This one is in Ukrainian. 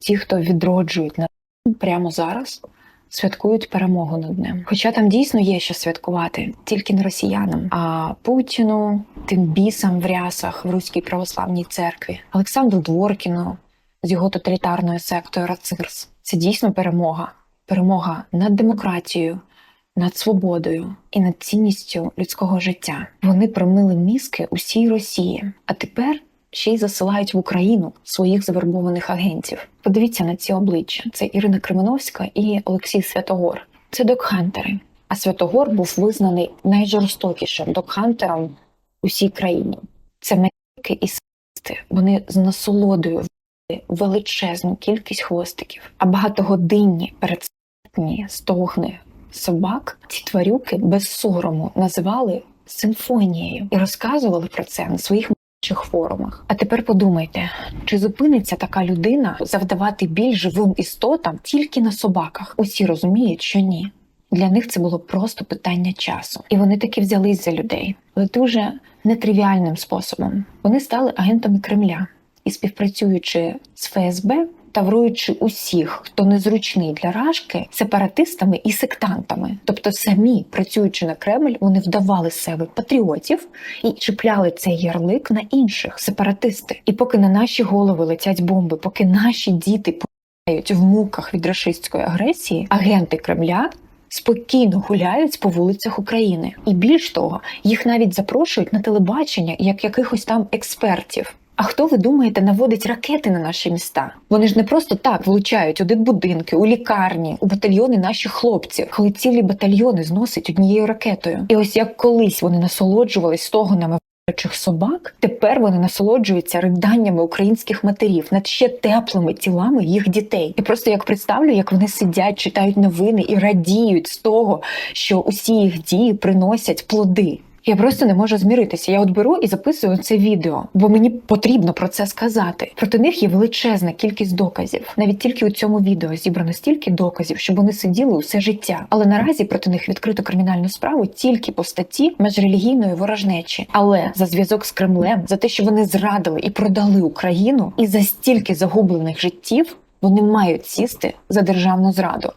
ті, хто відроджують на прямо зараз. Святкують перемогу над ним. Хоча там дійсно є що святкувати, тільки не росіянам, а Путіну, тим бісам в рясах в Руській православній церкві, Олександру Дворкіну з його тоталітарною сектою Рацирс. Це дійсно перемога. Перемога над демократією, над свободою і над цінністю людського життя. Вони промили мізки усій Росії, а тепер ще й засилають в Україну своїх завербованих агентів. Подивіться на ці обличчя: це Ірина Кременовська і Олексій Святогор. Це докхантери. А Святогор був визнаний найжорстокішим докхантером у всій країні. Це медики і садисти. Вони з насолодою величезну кількість хвостиків, а багатогодинні передсмертні стогни собак ці тварюки без сорому називали симфонією і розказували про це на своїх чих форумах. А тепер подумайте, чи зупиниться така людина завдавати біль живим істотам тільки на собаках? Усі розуміють, що ні. Для них це було просто питання часу, і вони таки взялись за людей, але дуже нетривіальним способом. Вони стали агентами Кремля і співпрацюючи з ФСБ, тавруючи усіх, хто незручний для рашки, сепаратистами і сектантами. Тобто, самі працюючи на Кремль, вони вдавали себе патріотів і чіпляли цей ярлик на інших сепаратисти. І поки на наші голови летять бомби, поки наші діти помирають в муках від рашистської агресії, агенти Кремля. Спокійно гуляють по вулицях України, і більш того, їх навіть запрошують на телебачення як якихось там експертів. А хто ви думаєте наводить ракети на наші міста? Вони ж не просто так влучають у дитбудинки, у лікарні, у батальйони наших хлопців, коли цілі батальйони зносить однією ракетою. І ось як колись вони насолоджувались стогонами вбиваючих собак, тепер вони насолоджуються риданнями українських матерів над ще теплими тілами їх дітей. І просто як представлю, як вони сидять, читають новини і радіють з того, що усі їх дії приносять плоди. Я просто не можу зміритися. Я от беру і записую це відео, бо мені потрібно про це сказати. Проти них є величезна кількість доказів. Навіть тільки у цьому відео зібрано стільки доказів, щоб вони сиділи усе життя. Але наразі проти них відкрито кримінальну справу тільки по статті межрелігійної ворожнечі. Але за зв'язок з Кремлем, за те, що вони зрадили і продали Україну, і за стільки загублених життів вони мають сісти за державну зраду.